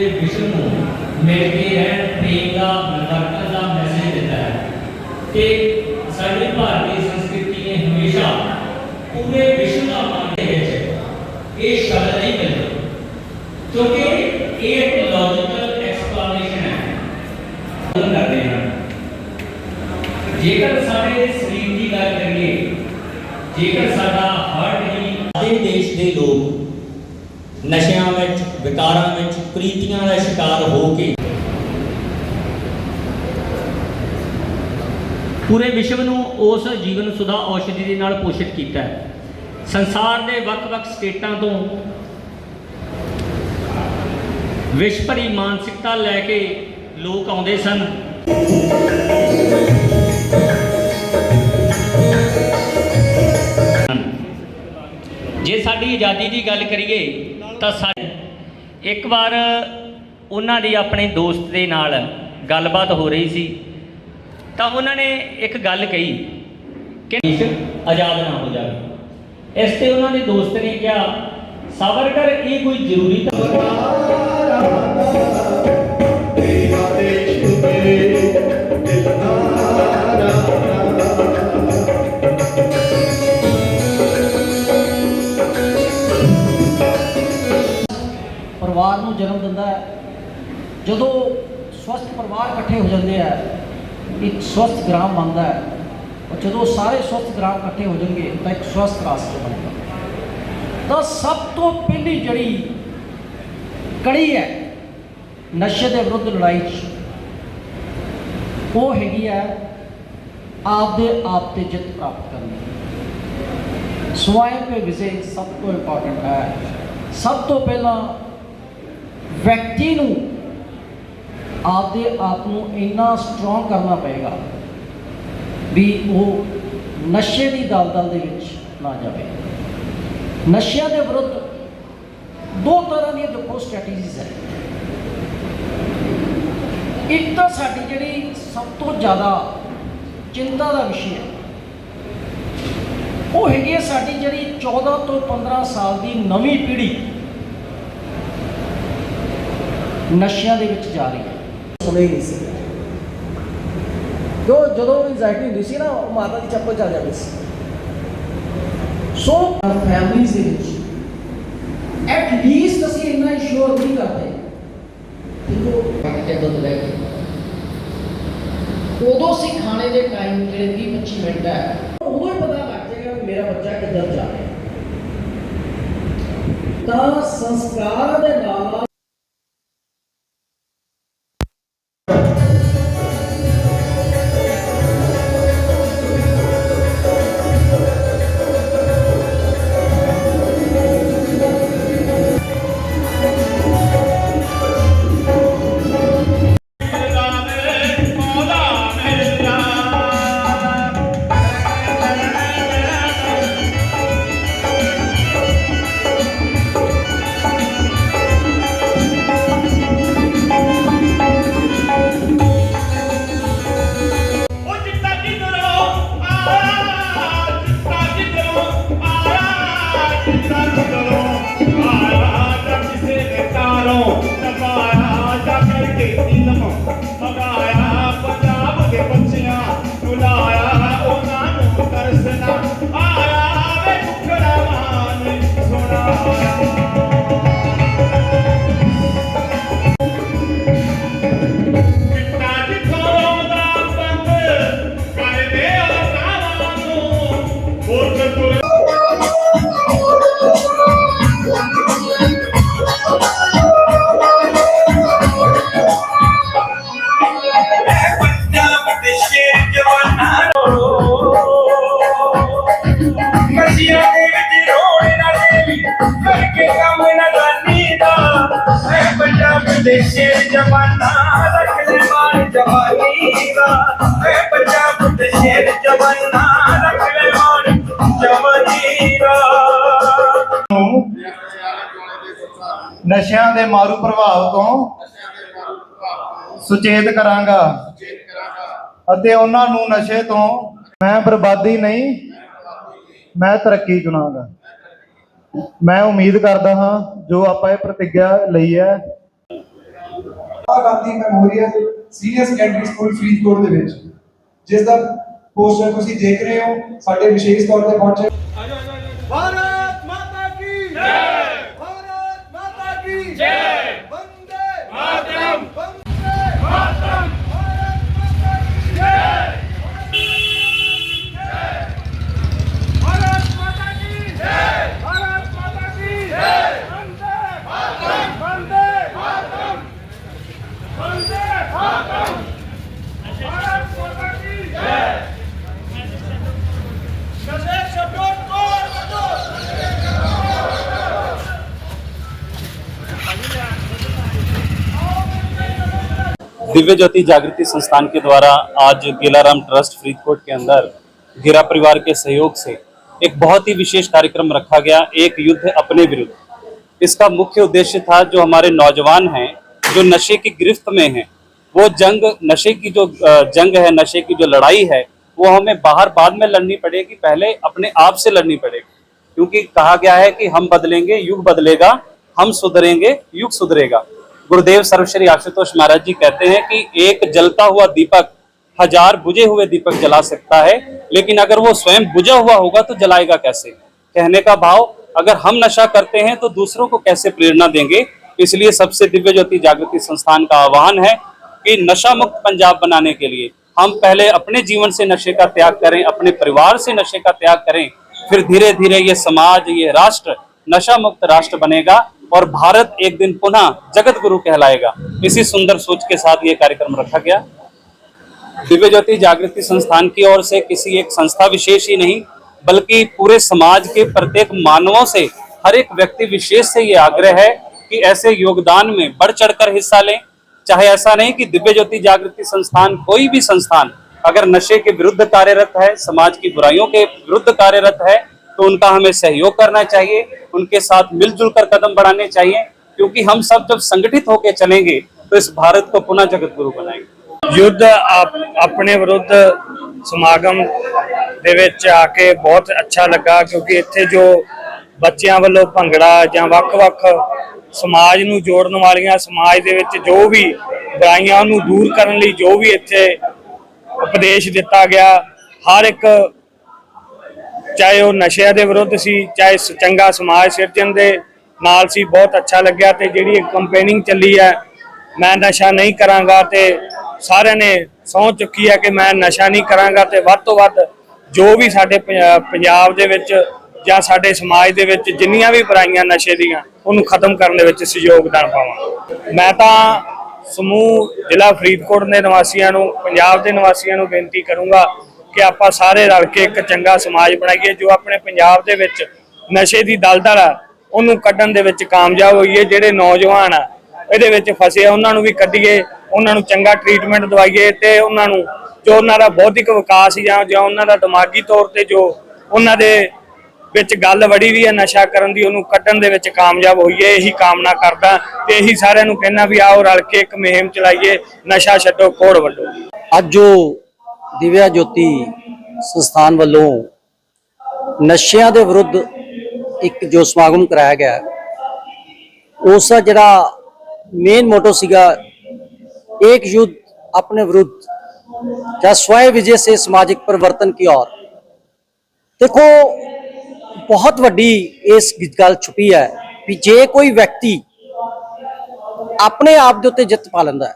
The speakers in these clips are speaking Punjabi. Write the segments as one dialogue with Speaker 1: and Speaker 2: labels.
Speaker 1: ਪੂਰੇ ਵਿਸ਼ਵ ਨੂੰ ਮਿਲ ਕੇ ਰਹਿਣ ਪ੍ਰੇਮ ਦਾ ਮਿਲਵਰਤਨ ਦਾ ਮੈਸੇਜ ਦਿੱਤਾ ਹੈ ਕਿ ਸਾਡੀ ਭਾਰਤੀ ਸੰਸਕ੍ਰਿਤੀ ਨੇ ਹਮੇਸ਼ਾ ਪੂਰੇ ਵਿਸ਼ਵ ਦਾ ਮਨ ਦੇ ਵਿੱਚ ਇਹ ਸ਼ਬਦ ਨਹੀਂ ਮਿਲਦੇ ਕਿਉਂਕਿ ਇਹ ਇੱਕ ਲੌਜੀਕਲ ਐਕਸਪਲੇਨੇਸ਼ਨ ਹੈ ਗੱਲ ਕਰਦੇ ਹਾਂ ਜੇਕਰ ਸਾਡੇ ਸਰੀਰ ਦੀ ਗੱਲ ਕਰੀਏ ਜੇਕਰ ਸਾਡਾ ਹਾਰਟ ਹੀ
Speaker 2: ਸਾਡੇ ਦੇਸ਼ ਦੇ ਲੋਕ ਨਸ਼ਿਆਂ ਵਿੱਚ ਵਿਕਾਰਾਂ ਵਿੱਚ ਪ੍ਰੀਤੀਆਂ ਦਾ ਸ਼ਿਕਾਰ ਹੋ ਕੇ।
Speaker 1: ਪੂਰੇ ਵਿਸ਼ਵ ਨੂੰ ਉਸ ਜੀਵਨ ਸੁਧਾ ਔਸ਼ਧੀ ਦੇ ਨਾਲ ਪੋਸ਼ਿਤ ਕੀਤਾ ਹੈ। ਸੰਸਾਰ ਦੇ ਵੱਖ-ਵੱਖ ਸਟੇਟਾਂ ਤੋਂ ਵਿਸ਼ਵ ਭਰੀ ਮਾਨਸਿਕਤਾ ਲੈ ਕੇ ਲੋਕ ਆਉਂਦੇ ਸਨ। ਜੇ ਸਾਡੀ ਆਜ਼ਾਦੀ ਦੀ ਗੱਲ ਕਰੀਏ ਤਾਂ ਸਾ ਇੱਕ ਵਾਰ ਉਹਨਾਂ ਦੀ ਆਪਣੇ ਦੋਸਤ ਦੇ ਨਾਲ ਗੱਲਬਾਤ ਹੋ ਰਹੀ ਸੀ, ਤਾਂ ਉਹਨਾਂ ਨੇ ਇੱਕ ਗੱਲ ਕਹੀ ਕਿ ਆਜ਼ਾਦ ਨਾ ਹੋ ਜਾਵੇ। ਇਸ ਤੇ ਉਹਨਾਂ ਦੇ ਦੋਸਤ ਨੇ ਕਿਹਾ, ਸਾਵਰਕਰ, ਇਹ ਕੋਈ ਜ਼ਰੂਰੀ ਤਾਂ
Speaker 3: ਪਰਿਵਾਰ ਇਕੱਠੇ ਹੋ ਜਾਂਦੇ ਆ, ਇੱਕ ਸਵਸਥ ਗ੍ਰਾਮ ਬਣਦਾ ਹੈ। ਔਰ ਜਦੋਂ ਸਾਰੇ ਸਵਸਥ ਗ੍ਰਾਮ ਇਕੱਠੇ ਹੋ ਜਾਣਗੇ, ਤਾਂ ਇੱਕ ਸਵਸਥ ਰਾਸ਼ਟਰ ਬਣੇਗਾ। ਤਾਂ ਸਭ ਤੋਂ ਪਹਿਲੀ ਜਿਹੜੀ ਕੜੀ ਹੈ, ਨਸ਼ੇ ਦੇ ਵਿਰੁੱਧ ਲੜਾਈ 'ਚ, ਉਹ ਹੈਗੀ ਹੈ ਆਪਦੇ ਆਪ ਤੇ ਜਿੱਤ ਪ੍ਰਾਪਤ ਕਰਨੀ। ਸਵੈਮ ਤੇ ਵਿਜੇ ਸਭ ਤੋਂ ਇੰਪੋਰਟੈਂਟ ਹੈ। ਸਭ ਤੋਂ ਪਹਿਲਾਂ ਵਿਅਕਤੀ ਨੂੰ ਆਪਦੇ ਆਪ ਨੂੰ ਇੰਨਾ ਸਟਰੋਂਗ ਕਰਨਾ ਪਏਗਾ ਵੀ ਉਹ ਨਸ਼ੇ ਦੀ ਦਲਦਲ ਦੇ ਵਿੱਚ ਨਾ ਜਾਵੇ। ਨਸ਼ਿਆਂ ਦੇ ਵਿਰੁੱਧ ਦੋ ਤਰ੍ਹਾਂ ਦੀਆਂ ਦੇਖੋ ਸਟ੍ਰੈਟੇਜੀਜ਼ ਹੈ। ਇੱਕ ਤਾਂ ਸਾਡੀ ਜਿਹੜੀ ਸਭ ਤੋਂ ਜ਼ਿਆਦਾ ਚਿੰਤਾ ਦਾ ਵਿਸ਼ਾ ਹੈ, ਉਹ ਹੈਗੀ ਹੈ ਸਾਡੀ ਜਿਹੜੀ 14 ਤੋਂ 15 ਸਾਲ ਦੀ ਨਵੀਂ ਪੀੜ੍ਹੀ ਨਸ਼ਿਆਂ ਦੇ ਵਿੱਚ ਜਾ ਰਹੀ ਹੈ। ਸੁਣੇ ਹੀ ਨਹੀਂ ਸੀ। ਜੋ ਜਦੋਂ ਐਂਜ਼ਾਈਟੀ ਹੁੰਦੀ ਸੀ ਨਾ, ਉਹ ਮਾਤਾ ਦੀ ਚੱਪਲ ਚੱਲ ਜਾਂਦੀ ਸੀ। ਸੋ ਫੈਮਲੀਜ਼ ਦੇ ਵਿੱਚ ਐਟ ਲੀਸਟ ਅਸੀਂ ਇੰਨਾ ਇੰਸ਼ੋਰ ਨਹੀਂ ਕਰਦੇ ਕਿ ਉਹ ਪੈਕੇਟ ਦੁੱਧ ਲੈ ਕੇ। ਉਦੋਂ ਅਸੀਂ ਖਾਣੇ ਦੇ ਟਾਈਮ ਜਿਹੜੇ 20 25 ਮਿੰਟ ਹੈ, ਉਦੋਂ ਹੀ ਪਤਾ ਲੱਗ ਜਾਏਗਾ ਕਿ ਮੇਰਾ ਬੱਚਾ ਕਿੱਧਰ ਜਾ ਰਿਹਾ। ਤਾਂ ਸੰਸਕਾਰ ਦੇ ਨਾਲ
Speaker 4: ਮਸੀਆਂ ਦੇ ਵਿੱਚ ਰੋਣ ਨਾ ਦੇਵੀ ਕਰਕੇ ਕੰਮ ਨਾ ਦਾਨੀ ਦਾ। ਐ ਪੰਜਾਬ ਦੇ ਸ਼ੇਰ ਜਵਾਨਾਂ ਰੱਖ ਲੈ ਮਾਨ ਜਵਾਨੀ ਦਾ। ਐ ਪੰਜਾਬ ਦੇ ਸ਼ੇਰ ਜਵਾਨਾਂ ਰੱਖ ਲੈ ਮਾਨ ਜਵਾਨੀ ਦਾ।
Speaker 5: ਨਸ਼ਿਆਂ ਦੇ ਮਾਰੂ ਪ੍ਰਭਾਵ ਤੋਂ ਸੁਚੇਤ ਕਰਾਂਗਾ। ਅਤੇ ਉਹਨਾਂ ਨੂੰ ਨਸ਼ੇ ਤੋਂ ਮੈਂ ਬਰਬਾਦੀ ਨਹੀਂ ਮੈਂ ਤਰੱਕੀ ਚੁਣਾਂਗਾ। ਮੈਂ ਉਮੀਦ ਕਰਦਾ ਹਾਂ ਜੋ ਆਪਾਂ ਇਹ ਪ੍ਰਤੀਗਿਆ ਲਈ ਹੈ।
Speaker 6: Gandhi memorial senior secondary school Faridkot ਦੇ ਵਿੱਚ ਜਿਸ ਦਾ ਪੋਸਟਰ ਤੁਸੀਂ ਦੇਖ ਰਹੇ ਹੋ ਸਾਡੇ ਵਿਸ਼ੇਸ਼ ਤੌਰ ਤੇ ਪਹੁੰਚੇ।
Speaker 7: ਭਾਰਤ ਮਾਤਾ ਕੀ ਜੈ! ਭਾਰਤ ਮਾਤਾ ਕੀ ਜੈ!
Speaker 8: दिव्य ज्योति जागृति संस्थान के द्वारा आज गेलाराम ट्रस्ट फरीदकोट के अंदर गिरा परिवार के सहयोग से एक बहुत ही विशेष कार्यक्रम रखा गया, एक युद्ध अपने विरुद्ध। इसका मुख्य उद्देश्य था जो हमारे नौजवान हैं, जो नशे की गिरफ्त में हैं, वो जंग, नशे की जो जंग है, नशे की जो लड़ाई है, वो हमें बाहर बाद में लड़नी पड़ेगी, पहले अपने आप से लड़नी पड़ेगी। क्योंकि कहा गया है कि हम बदलेंगे, युग बदलेगा, हम सुधरेंगे, युग सुधरेगा। गुरुदेव सर्वश्री आशुतोष महाराज जी कहते हैं कि एक जलता हुआ दीपक हज़ार बुझे हुए दीपक जला सकता है, लेकिन अगर वो स्वयं बुझा हुआ होगा तो जलाएगा कैसे? कहने का भाव, अगर हम नशा करते हैं तो दूसरों को कैसे प्रेरणा देंगे? इसलिए सबसे दिव्य ज्योति जागृति संस्थान का आह्वान है कि नशा मुक्त पंजाब बनाने के लिए हम पहले अपने जीवन से नशे का त्याग करें, अपने परिवार से नशे का त्याग करें, फिर धीरे धीरे ये समाज, ये राष्ट्र नशा मुक्त राष्ट्र बनेगा। और भारत एक दिन पुनः जगत गुरु कहलाएगा। इसी सुंदर सोच के साथ ये कार्यक्रम रखा गया। दिव्य ज्योति जागृति संस्थान की ओर से किसी एक संस्था विशेष ही नहीं, बल्कि पूरे समाज के प्रत्येक मानवों से हर एक व्यक्ति विशेष से ये आग्रह है कि ऐसे योगदान में बढ़ चढ़कर हिस्सा लें। चाहे ऐसा नहीं कि दिव्य ज्योति जागृति संस्थान कोई भी संस्थान अगर नशे के विरुद्ध कार्यरत है, समाज की बुराइयों के विरुद्ध कार्यरत है तो उनका हमें सहयोग करना चाहिए उनके साथ मिलजुल कर कदम बढ़ाने चाहिए क्योंकि हम सब जब संगठित होकर चलेंगे तो इस भारत को पुनः जगत गुरु बनाएंगे
Speaker 4: ਯੁੱਧ ਆਪ- ਆਪਣੇ ਵਿਰੁੱਧ ਸਮਾਗਮ ਦੇ ਵਿੱਚ ਆ ਕੇ ਬਹੁਤ ਅੱਛਾ ਲੱਗਾ ਕਿਉਂਕਿ ਇੱਥੇ ਜੋ ਬੱਚਿਆਂ ਵੱਲੋਂ ਭੰਗੜਾ ਜਾਂ ਵੱਖ-ਵੱਖ ਸਮਾਜ ਨੂੰ ਜੋੜਨ ਵਾਲੀਆਂ ਸਮਾਜ ਦੇ ਵਿੱਚ ਜੋ ਵੀ ਬੁਰਾਈਆਂ ਨੂੰ ਦੂਰ ਕਰਨ ਲਈ ਜੋ ਵੀ ਇੱਥੇ ਉਪਦੇਸ਼ ਦਿੱਤਾ ਗਿਆ ਹਰ ਇੱਕ ਚਾਹੇ ਉਹ ਨਸ਼ਿਆਂ ਦੇ ਵਿਰੁੱਧ ਸੀ, ਚਾਹੇ ਚੰਗਾ ਸਮਾਜ ਸਿਰਜਣ ਦੇ ਨਾਲ ਸੀ, ਬਹੁਤ ਅੱਛਾ ਲੱਗਿਆ ਤੇ ਜਿਹੜੀ ਇਹ ਕੰਪੇਨਿੰਗ ਚੱਲੀ ਹੈ, ਮੈਂ ਨਸ਼ਾ ਨਹੀਂ ਕਰਾਂਗਾ ਤੇ ਸਾਰਿਆਂ ਨੇ ਸਹੁੰ ਚੁੱਕੀ ਹੈ ਕਿ ਮੈਂ ਨਸ਼ਾ ਨਹੀਂ ਕਰਾਂਗਾ ਤੇ ਵੱਧ ਤੋਂ ਵੱਧ ਜੋ ਵੀ ਸਾਡੇ ਪੰਜਾਬ ਦੇ ਵਿੱਚ ਜਾਂ ਸਾਡੇ ਸਮਾਜ ਦੇ ਵਿੱਚ ਜਿੰਨੀਆਂ ਵੀ ਬੁਰਾਈਆਂ ਨਸ਼ੇ ਦੀਆਂ, ਉਹਨੂੰ ਖਤਮ ਕਰਨ ਦੇ ਵਿੱਚ ਸਹਿਯੋਗਦਾਨ ਪਾਵਾਂ। ਮੈਂ ਤਾਂ ਸਮੂਹ ਜ਼ਿਲ੍ਹਾ ਫਰੀਦਕੋਟ ਦੇ ਨਿਵਾਸੀਆਂ ਨੂੰ, ਪੰਜਾਬ ਦੇ ਨਿਵਾਸੀਆਂ ਨੂੰ ਬੇਨਤੀ ਕਰੂੰਗਾ ਕਿ ਆਪਾਂ ਸਾਰੇ ਰਲ ਕੇ ਇੱਕ ਚੰਗਾ ਸਮਾਜ ਬਣਾਈਏ, ਜੋ ਆਪਣੇ ਪੰਜਾਬ ਦੇ ਵਿੱਚ ਨਸ਼ੇ ਦੀ ਦਲਦਲ ਆ, ਉਹਨੂੰ ਕੱਢਣ ਦੇ ਵਿੱਚ ਕਾਮਯਾਬ ਹੋਈਏ, ਜਿਹੜੇ ਨੌਜਵਾਨ ਆ, ਇਹਦੇ ਵਿੱਚ ਫਸੇ ਆ, ਉਹਨਾਂ ਨੂੰ ਵੀ ਕੱਢੀਏ, ਉਹਨਾਂ ਨੂੰ ਚੰਗਾ ਟ੍ਰੀਟਮੈਂਟ ਦਵਾਈਏ ਤੇ ਉਹਨਾਂ ਨੂੰ ਜੋ ਉਹਨਾਂ ਦਾ ਬੌਧਿਕ ਵਿਕਾਸ ਜਾਂ ਜਾਂ ਉਹਨਾਂ ਦਾ ਦਿਮਾਗੀ ਤੌਰ ਤੇ ਜੋ ਉਹਨਾਂ ਦੇ ਵਿੱਚ ਗੱਲ ਵੜੀ ਵੀ ਹੈ ਨਸ਼ਾ ਕਰਨ ਦੀ, ਉਹਨੂੰ ਕੱਢਣ ਦੇ ਵਿੱਚ ਕਾਮਯਾਬ ਹੋਈਏ, ਇਹੀ ਕਾਮਨਾ ਕਰਦਾ ਤੇ ਇਹੀ ਸਾਰਿਆਂ ਨੂੰ ਕਹਿਣਾ ਵੀ ਆਓ ਰਲ ਕੇ ਇੱਕ ਮੁਹਿੰਮ ਚਲਾਈਏ, ਨਸ਼ਾ ਛੱਡੋ, ਕੋੜ ਵੱਡੋ
Speaker 3: ਅੱਜ ਜੋ ਦਿਵਿਆ ਜੋਤੀ ਸੰਸਥਾਨ ਵੱਲੋਂ ਨਸ਼ਿਆਂ ਦੇ ਵਿਰੁੱਧ ਇੱਕ ਜੋ ਸਮਾਗਮ ਕਰਾਇਆ ਗਿਆ ਉਸ ਦਾ ਜਿਹੜਾ ਮੇਨ ਮੋਟੋ ਸੀਗਾ ਇੱਕ ਯੁੱਧ ਆਪਣੇ ਵਿਰੁੱਧ ਜਾਂ ਸਵੈ ਵਿਜੇ ਸੇ ਸਮਾਜਿਕ ਪਰਿਵਰਤਨ ਕੀ ਔਰ? ਦੇਖੋ, ਬਹੁਤ ਵੱਡੀ ਇਸ ਗੱਲ ਛੁਪੀ ਹੈ ਕਿ ਜੇ ਕੋਈ ਵਿਅਕਤੀ ਆਪਣੇ ਆਪ ਦੇ ਉੱਤੇ ਜਿੱਤ ਪਾ ਲੈਂਦਾ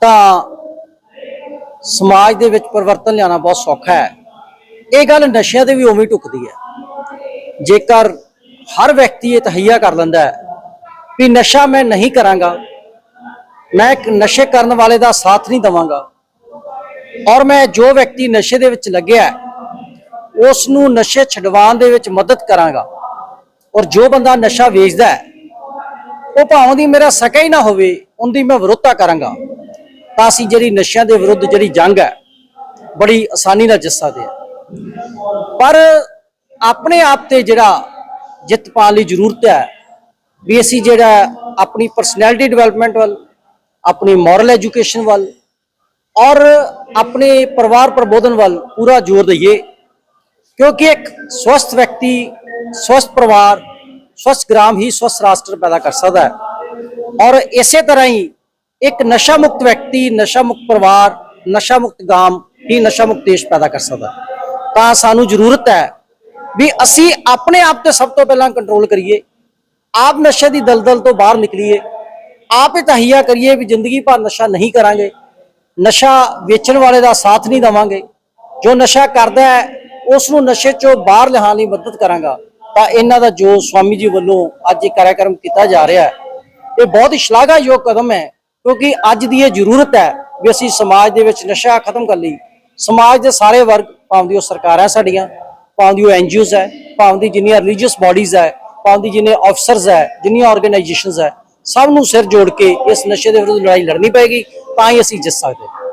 Speaker 3: ਤਾਂ ਸਮਾਜ ਦੇ ਵਿੱਚ ਪਰਿਵਰਤਨ ਲਿਆਉਣਾ ਬਹੁਤ ਸੌਖਾ ਹੈ। ਇਹ ਗੱਲ ਨਸ਼ਿਆਂ 'ਤੇ ਵੀ ਉਵੇਂ ਹੀ ਹੈ। ਜੇਕਰ ਹਰ ਵਿਅਕਤੀ ਇਹ ਤਹਈਆ ਕਰ ਲੈਂਦਾ ਹੈ ਵੀ ਨਸ਼ਾ ਮੈਂ ਨਹੀਂ ਕਰਾਂਗਾ ਮੈਂ ਇੱਕ ਨਸ਼ੇ ਕਰਨ ਵਾਲੇ ਦਾ ਸਾਥ ਨਹੀਂ ਦਵਾਂਗਾ ਔਰ ਮੈਂ ਜੋ ਵਿਅਕਤੀ ਨਸ਼ੇ ਦੇ ਵਿੱਚ ਲੱਗਿਆ ਹੈ, ਉਸ ਨੂੰ ਨਸ਼ੇ ਛਡਵਾਉਣ ਦੇ ਵਿੱਚ ਮਦਦ ਕਰਾਂਗਾ ਔਰ ਜੋ ਬੰਦਾ ਨਸ਼ਾ ਵੇਚਦਾ ਹੈ ਉਹ ਭਾਵੇਂ ਦੀ ਮੇਰਾ ਸਕਾ ਹੀ ਨਾ ਹੋਵੇ ਉਹਦੀ ਮੈਂ ਵਿਰੋਧਤਾ ਕਰਾਂਗਾ। ਤਾਂ ਅਸੀਂ ਜਿਹੜੀ ਨਸ਼ਿਆਂ ਦੇ ਵਿਰੁੱਧ ਜਿਹੜੀ ਜੰਗ ਹੈ, ਬੜੀ ਆਸਾਨੀ ਨਾਲ ਜਿੱਤ ਸਕਦੇ ਹਾਂ। ਪਰ ਆਪਣੇ ਆਪ ਤੇ ਜਿਹੜਾ ਜਿੱਤ ਪਾਉਣ ਲਈ ਜ਼ਰੂਰਤ ਹੈ, ਵੀ ਅਸੀਂ ਜਿਹੜਾ ਆਪਣੀ ਪਰਸਨੈਲਿਟੀ ਡਿਵੈਲਪਮੈਂਟ ਵੱਲ, ਆਪਣੀ ਮੋਰਲ ਐਜੂਕੇਸ਼ਨ ਵੱਲ ਔਰ ਆਪਣੇ ਪਰਿਵਾਰ ਪ੍ਰਬੋਧਨ ਵੱਲ ਪੂਰਾ ਜ਼ੋਰ ਦਈਏ, ਕਿਉਂਕਿ ਇੱਕ ਸਵਸਥ ਵਿਅਕਤੀ, ਸਵਸਥ ਪਰਿਵਾਰ, ਸਵਸਥ ਗ੍ਰਾਮ ਹੀ ਸਵਸਥ ਰਾਸ਼ਟਰ ਪੈਦਾ ਕਰ ਸਕਦਾ ਹੈ। ਔਰ ਇਸੇ ਤਰ੍ਹਾਂ ਹੀ ਇੱਕ ਨਸ਼ਾ ਮੁਕਤ ਵਿਅਕਤੀ ਨਸ਼ਾ ਮੁਕਤ ਪਰਿਵਾਰ ਨਸ਼ਾ ਮੁਕਤ ਗਾਮ ਹੀ ਨਸ਼ਾ ਮੁਕਤ ਦੇਸ਼ ਪੈਦਾ ਕਰ ਸਕਦਾ। ਤਾਂ ਸਾਨੂੰ ਜ਼ਰੂਰਤ ਹੈ ਵੀ ਅਸੀਂ ਆਪਣੇ ਆਪ ਤੇ ਸਭ ਤੋਂ ਪਹਿਲਾਂ ਕੰਟਰੋਲ ਕਰੀਏ, ਆਪ ਨਸ਼ੇ ਦੀ ਦਲਦਲ ਤੋਂ ਬਾਹਰ ਨਿਕਲੀਏ, ਆਪ ਇਹ ਤਹਈਆ ਕਰੀਏ ਵੀ ਜ਼ਿੰਦਗੀ ਭਰ ਨਸ਼ਾ ਨਹੀਂ ਕਰਾਂਗੇ, ਨਸ਼ਾ ਵੇਚਣ ਵਾਲੇ ਦਾ ਸਾਥ ਨਹੀਂ ਦਵਾਂਗੇ, ਜੋ ਨਸ਼ਾ ਕਰਦਾ ਹੈ ਉਸ ਨੂੰ ਨਸ਼ੇ ਚੋਂ ਬਾਹਰ ਲਿਆਉਣ ਲਈ ਮਦਦ ਕਰਾਂਗਾ। ਤਾਂ ਇਹਨਾਂ ਦਾ ਜੋ ਸਵਾਮੀ ਜੀ ਵੱਲੋਂ ਅੱਜ ਇਹ ਕਾਰਜਕ੍ਰਮ ਕੀਤਾ ਜਾ ਰਿਹਾ ਹੈ, ਇਹ ਬਹੁਤ ਹੀ ਸ਼ਲਾਘਾਯੋਗ ਕਦਮ ਹੈ। ਕਿਉਂਕਿ ਅੱਜ ਦੀ ਇਹ ਜ਼ਰੂਰਤ ਹੈ ਵੀ ਅਸੀਂ ਸਮਾਜ ਦੇ ਵਿੱਚ ਨਸ਼ਾ ਖਤਮ ਕਰ ਲਈ ਸਮਾਜ ਦੇ ਸਾਰੇ ਵਰਗ, ਭਾਵੇਂ ਦੀ ਉਹ ਸਰਕਾਰਾਂ ਸਾਡੀਆਂ, ਭਾਵੇਂ ਦੀ ਉਹ ਐਨਜੀਓਜ਼ ਹੈ, ਭਾਵੇਂ ਦੀ ਜਿੰਨੀਆਂ ਰਿਲੀਜੀਅਸ ਬਾਡੀਜ਼ ਹੈ, ਭਾਵੇਂ ਦੀ ਜਿੰਨੇ ਅਫਸਰਸ ਹੈ, ਜਿੰਨੀਆਂ ਆਰਗੇਨਾਈਜੇਸ਼ਨਸ ਹੈ, ਸਭ ਨੂੰ ਸਿਰ ਜੋੜ ਕੇ ਇਸ ਨਸ਼ੇ ਦੇ ਵਿਰੁੱਧ ਲੜਾਈ ਲੜਨੀ ਪਏਗੀ, ਤਾਂ ਹੀ ਅਸੀਂ ਜਿੱਤ ਸਕਦੇ ਹਾਂ।